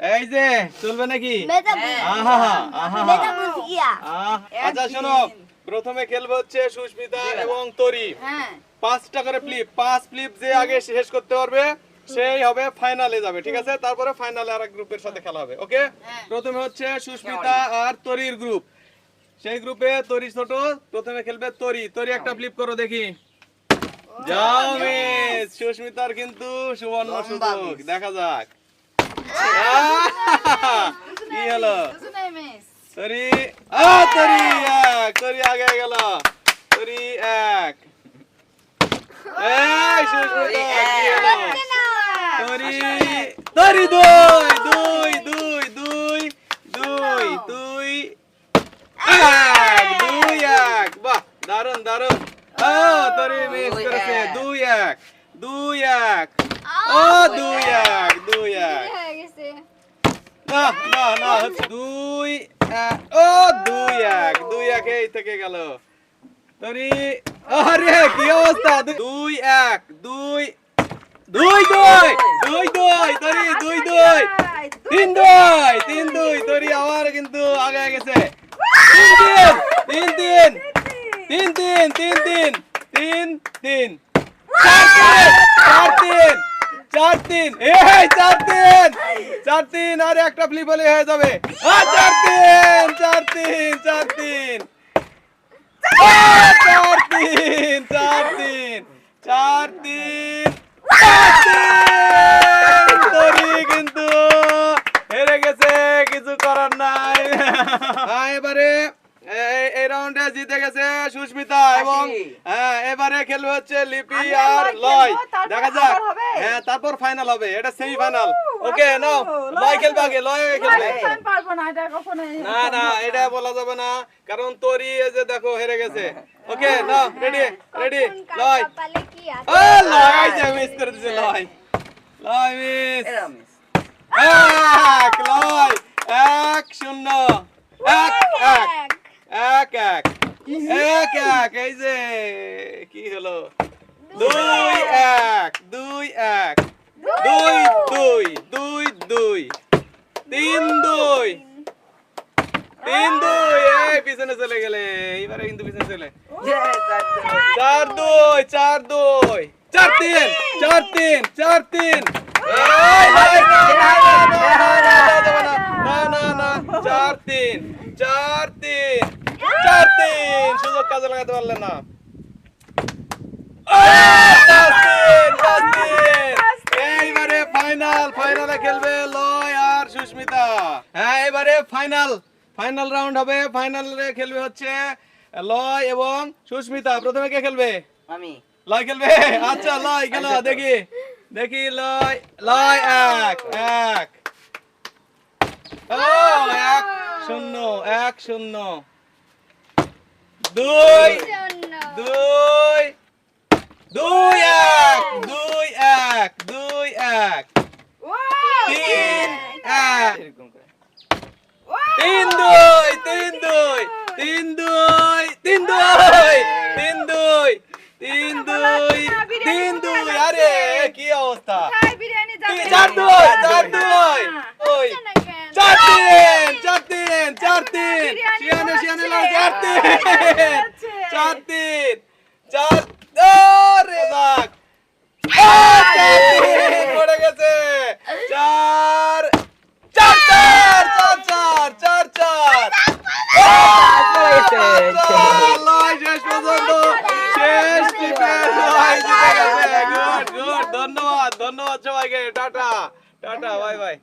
এই যে চলবে নাকি? আচ্ছা শোনো প্রথমে খেলবে হচ্ছে সুস্মিতা এবং তরি। হ্যাঁ। পাঁচটা করে ফ্লিপ পাঁচ ফ্লিপ যে আগে শেষ করতে পারবে সেই হবে ফাইনালে যাবে ঠিক আছে? তারপরে ফাইনালে আর এক গ্রুপের সাথে খেলা হবে ওকে হ্যাঁ। প্রথমে হচ্ছে সুস্মিতা আর তরির গ্রুপ সেই গ্রুপে তরি ছোট প্রথমে খেলবে তরি। তরি একটা ফ্লিপ করো দেখি। যাও মিস সুস্মিতার কিন্তু সুবর্ণ সুযোগ দেখা যাক! কি হলো? তরি আ তরি এক তরি আগে গেল। তরি এক। এই সুস্মিতা কি হলো? তরি তরি দুই দুই দুই দুই দুই দুই এক দুই এক। বাহ দারুণ দারুণ ও তরি মিস দুই করেছে। এক। দুই এক দুই এক। ও দুই এক দুই এক। না না না, দুই ও, দুই এক দুই এক এই থেকে গেল। তরি, আরে, কি অবস্থা? দুই এক, দুই দুই দুই দুই দুই, তরি, দুই দুই, তিন দুই তিন দুই, তরি, আবার কিন্তু আগে গেছে। তিন তিন তিন তিন তিন তিন তিন তিন তিন। চার তিন চার তিন। এই চার তিন। চার তিন, আর একটা ফ্লিপ হলে হয়ে যাবে। চার তিন চার তিন চার তিন। চার তিন চার তিন চার তিন চার তিন তরি কিন্তু হেরে গেছে কিছু করার নাই হ্যাঁ এবারে এই- এই রাউন্ডে জিতে গেছে সুস্মিতা এবং হ্যাঁ এবারে খেলবে হচ্ছে লিপি আর লয়। দেখা যাক। হ্যাঁ তারপর ফাইনাল হবে এটা সেমি ফাইনাল ওকে নাও লয় খেলবে আগে লয় খেলবে। না না না এটা বলা যাবে না কারণ তোরই এই যে দেখো হেরে গেছে। ওকে নাও রেডি রেডি লয়। ও লয় মিস করে দিছে লয়। লয় মিস এরা মিস দুই এক দুই এক দুই দুই দুই দুই তিন দুই তিন দুই এই পিছনে চলে গেলে এবারে কিন্তু পিছনে চলে চার দুই চার দুই চার তিন চার তিন চার তিন না না না চার তিন চার তিন চার তিন সুযোগ কাজে লাগাতে পারলে না এইবারে ফাইনাল ফাইনালে খেলবে লয় আর সুস্মিতা। হ্যাঁ এবারে ফাইনাল ফাইনাল রাউন্ড হবে। ফাইনালে খেলবে হচ্ছে লয় এবং সুস্মিতা। প্রথমে কে খেলবে? আমি। লয় খেলবে? আচ্ছা লয় গেল দেখি। দেখি লয় লয় এক এক। ও এক শূন্য এক শূন্য। দুই দুই দুই এক দুই এক দুই এক। তিন এক। তিন দুই তিন দুই। তিন দুই তিন দুই তিন দুই তিন দুই তিন দুই আরে কি অবস্থা? চার দুই চার দুই। ওই। চার তিন চার তিন চার তিন। শিয়ানে শিয়ানে লাও চার তিন। চার তিন চার ধন্যবাদ সবাইকে টাটা টাটা বাই বাই।